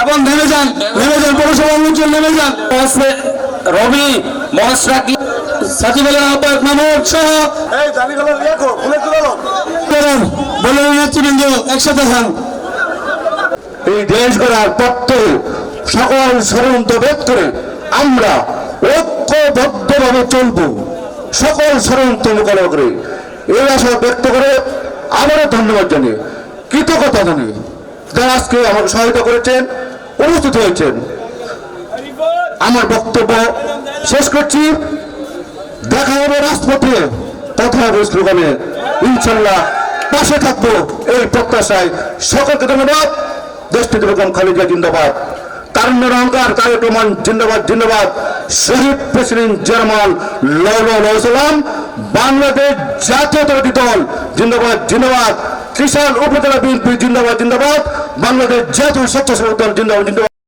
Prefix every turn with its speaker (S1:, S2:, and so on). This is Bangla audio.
S1: এবং নেমে যান নেমে যান পৌরসভা লোকজন নেমে যান। আছে রবি মহাশ্রাক সাকিব আলী আহ্বায়ক মামুদ সহ
S2: এই দাঁড়িয়ে রেখো খুলে তুলো
S1: বলুন বলুন নেতৃবৃন্দ একসাথে খান
S2: এই দেশ গড়ার পথে সকল ষড়যন্ত্র ভেদ করে আমরা ঐক্যবদ্ধভাবে চলব। সকল ষড়যন্ত্র মোকাবেলা করে। এই আশা ব্যক্ত করে আবারও ধন্যবাদ জানিয়ে কৃতজ্ঞতা জানিয়ে যারা আজকে আমাকে সহায়তা করেছেন, উপস্থিত হয়েছেন। আমার বক্তব্য শেষ করছি। দেখা হবে রাজপথে কথা হবে স্লোগানে। ইনশাল্লাহ পাশে থাকব এই প্রত্যাশায়। সকলকে ধন্যবাদ। দেশটিতে বেগম খালিদা জিন্দাবাদ। তারুণ্যের অহংকার তারেক রহমান জিন্দাবাদ জিন্দাবাদ। শহীদ প্রেসিডেন্ট জার্মান সালাম, বাংলাদেশ জাতীয়তাবাদী দল, জিন্দাবাদ জিন্দাবাদ। কিষাণ উপজেলা বিএনপি, জিন্দাবাদ জিন্দাবাদ। বাংলাদেশ জাতীয় স্বেচ্ছাসেবক দল জিন্দাবাদ জিন্দাবাদ